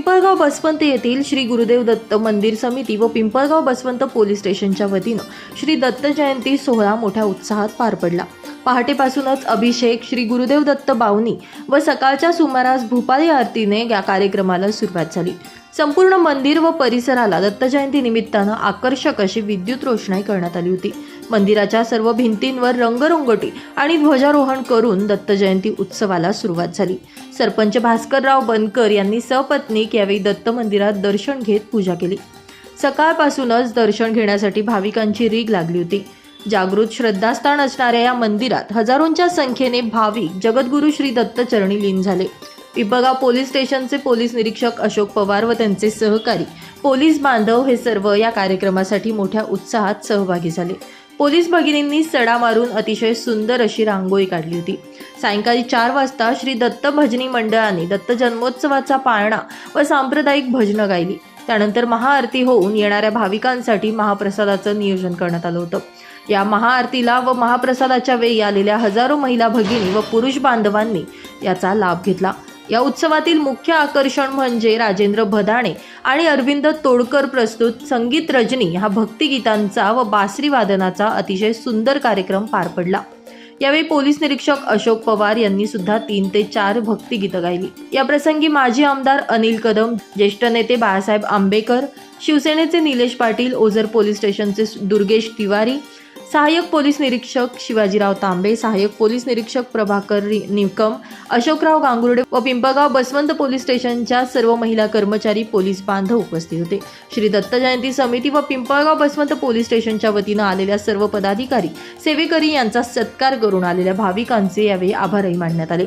पिंपळगाव बसवंत येथील श्री गुरुदेव दत्त मंदिर समिती व पिंपळगाव बसवंत पोलीस स्टेशनच्या वतीनं श्री दत्त जयंती सोहळा मोठ्या उत्साहात पार पडला. पहाटेपासूनच अभिषेक श्री गुरुदेव दत्त बावनी व सकाळच्या सुमारास भूपाळी आरतीने या कार्यक्रमाला सुरुवात झाली. संपूर्ण मंदिर व परिसराला दत्त जयंती निमित्तानं आकर्षक अशी विद्युत रोषणाई करण्यात आली होती. मंदिराच्या सर्व भिंतींवर रंगरंगोटी आणि ध्वजारोहण करून दत्त जयंती उत्सवाला सुरुवात झाली. सरपंच भास्करराव बनकर यांनी सपत्नीक यावेळी दत्त मंदिरात दर्शन घेत पूजा केली. सकाळपासूनच दर्शन घेण्यासाठी भाविकांची रीग लागली होती. जागृत श्रद्धास्थान असणाऱ्या या मंदिरात हजारोंच्या संख्येने भाविक जगद्गुरू श्री दत्त चरणी लीन झाले. पिंपळगाव पोलीस स्टेशनचे पोलीस निरीक्षक अशोक पवार व त्यांचे सहकारी पोलीस बांधव हे सर्व या कार्यक्रमासाठी मोठ्या उत्साहात सहभागी झाले. पोलीस भगिनींनी सडा मारून अतिशय सुंदर अशी रांगोळी काढली होती. सायंकाळी चार वाजता श्री दत्त भजनी मंडळाने दत्त जन्मोत्सवाचा पाळणा व सांप्रदायिक भजनं गायली. त्यानंतर महाआरती होऊन येणाऱ्या भाविकांसाठी महाप्रसादाचं नियोजन करण्यात आलं होतं. या महाआरतीला व महाप्रसादाच्या वेळी आलेल्या हजारो महिला भगिनी व पुरुष बांधवांनी याचा लाभ घेतला. या उत्सवातील मुख्य आकर्षण म्हणजे राजेंद्र भदाणे आणि अरविंद तोडकर प्रस्तुत संगीत रजनी हा भक्तिगीतांचा व बासरी वादनाचा अतिशय सुंदर कार्यक्रम पार पडला. यावेळी पोलीस निरीक्षक अशोक पवार यांनी सुद्धा तीन ते चार भक्तिगीतं गायली. या प्रसंगी माजी आमदार अनिल कदम ज्येष्ठ नेते बाळासाहेब आंबेकर शिवसेनेचे निलेश पाटील ओझर पोलीस स्टेशनचे दुर्गेश तिवारी सहाय्यक पोलीस निरीक्षक शिवाजीराव तांबे सहाय्यक पोलीस निरीक्षक प्रभाकर निकम अशोकराव गांगुर्डे व पिंपगाव बसवंत पोलीस स्टेशनच्या सर्व महिला कर्मचारी पोलीस बांधव उपस्थित होते. श्री दत्त जयंती समिती व पिंपळगाव बसवंत पोलीस स्टेशनच्या वतीनं आलेल्या सर्व पदाधिकारी सेवेकरी यांचा सत्कार करून आलेल्या भाविकांचे यावेळी आभारही मानण्यात आले.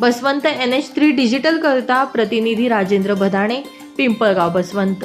बसवंत एन एच थ्री डिजिटलकरता प्रतिनिधी राजेंद्र भदाणे पिंपळगाव बसवंत.